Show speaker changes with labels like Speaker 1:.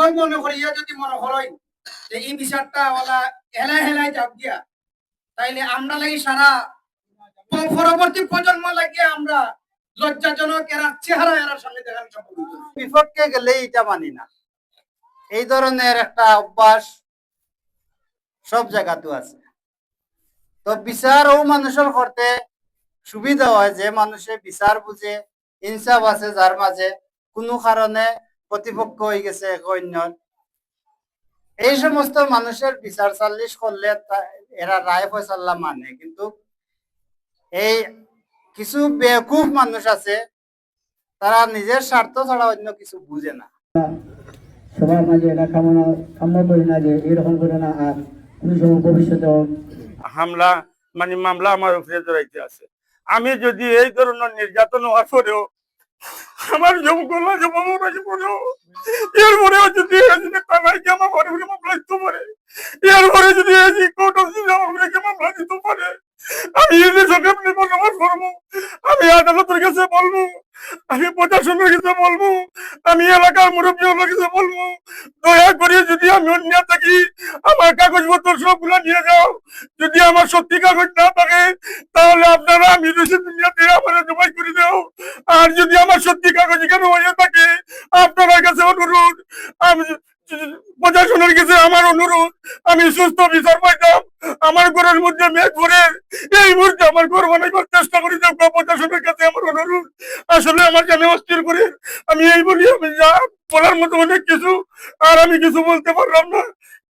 Speaker 1: যোগ্য মনে করিয়া যদি মনে হয় যে এই বিচারটা ওলা হেলাই হেলাই যাব দিয়া তাইলে আমরা লাগি সারা পরবর্তী প্রজন্ম লাগিয়ে আমরা লজ্জাজনক এরা চেহারা এরার সামনে দেখানো
Speaker 2: বিপক্ষে গেলে এটা মানি না। এই ধরনের একটা অভ্যাস সব জায়গাতে আছে। তো বিচার ও মানুষের করতে সুবিধা হয় যে মানুষে বিচার বুঝে, ইনসাফ আছে যার মাঝে। কোনো কারণে প্রতিপক্ষ হয়ে গেছে এক অন্যর। এই সমস্ত মানুষের বিচার চাল্লিশ করলে এরা রায় ফয়সাল্লা মানে। কিন্তু এই কিছু বেকুফ মানুষ আছে তারা নিজের স্বার্থ ছাড়া অন্য কিছু বুঝে না।
Speaker 3: সবার মাঝে এটা কামনা কাম্য করি না যে এরকম করে না আর কোনো সময় ভবিষ্যতেও
Speaker 4: হামলা মানে মামলা আমার উপরে জড়াইতে আছে। আমি যদি এই ধরনের নির্যাতন হওয়ার পরেও আমার পরেও এরপরেও যদি এরপরে যদি আমি আমি আদালতের কাছে বলব, আমি প্রশাসনের কাছে বলব, আমি এলাকার মুরব্বী কাছে বলব, দয়া করে যদি আমি অন্য থাকি, আমার কাগজপত্র সবগুলো নিয়ে যাও। যদি আমার সত্যি কাগজ না থাকে, তাহলে আপনারা আমি রসিদ দুনিয়াতে আমার জমাই করে দাও আর যদি আমার সত্যি কাগজ এখানে হয়ে থাকে, আপনার কাছে অনুরোধ, আমি প্রশাসনের কাছে আমার অনুরোধ, আমি সুস্থ বিচার পাইতাম। আমার ঘরের মধ্যে মেঘ ভরে, এই মুহূর্তে আমার ঘর বানাইবার চেষ্টা করি দেখব প্রশাসনের কাছে আমার অনুরোধ। আসলে আমার জানে অস্থির করে, আমি এই বলি, আমি যা বলার মতো অনেক কিছু, আর আমি কিছু বলতে পারলাম না।